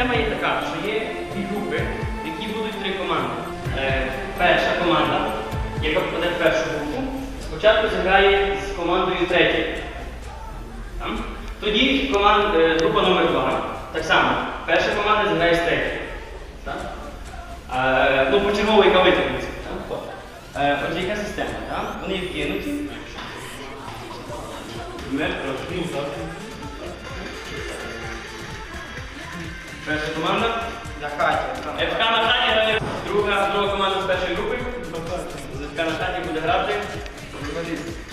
Система є така, що є дві групи, в які будуть три команди. Е, перша команда, яка попаде в першу групу, спочатку зіграє з командою третьої. Там. Тоді команд, е, група номер 2 Так само, перша команда зіграє з третьою. Е, ну, почергово, яка витягнеться. Е, отже, яка система? Так? Вони відкинуті. Ми Перша команда. На хаті. ФК на хаті грає друга, друга команда з першої групи. З ФК на хаті буде грати.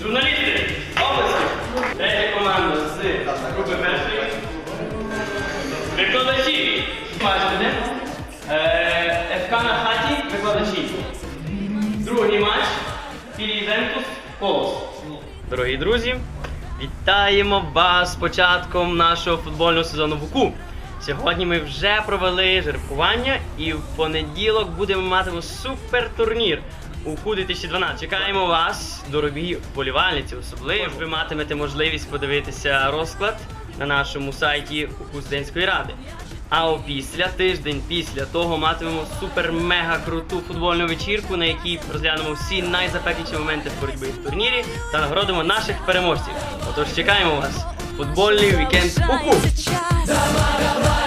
Журналісти! Області! Третя команда з групи першої. Викладачі! Буде. Е, ФК на хаті, викладачі. Другий матч. Філівентус Колос. Дорогі друзі, вітаємо вас з початком нашого футбольного сезону в УКУ. Сьогодні ми вже провели жеребкування і в понеділок будемо мати супер турнір УКУ 2012. Чекаємо вас, дорогі вболівальниці, особливо. Ви матимете можливість подивитися розклад на нашому сайті УКУ студентської ради. А опісля тиждень після того матимемо супер-мега круту футбольну вечірку, на якій розглянемо всі найзапекліші моменти боротьби в турнірі та нагородимо наших переможців. Отож чекаємо вас. Футбольний вікенд УКУ! Давай, давай,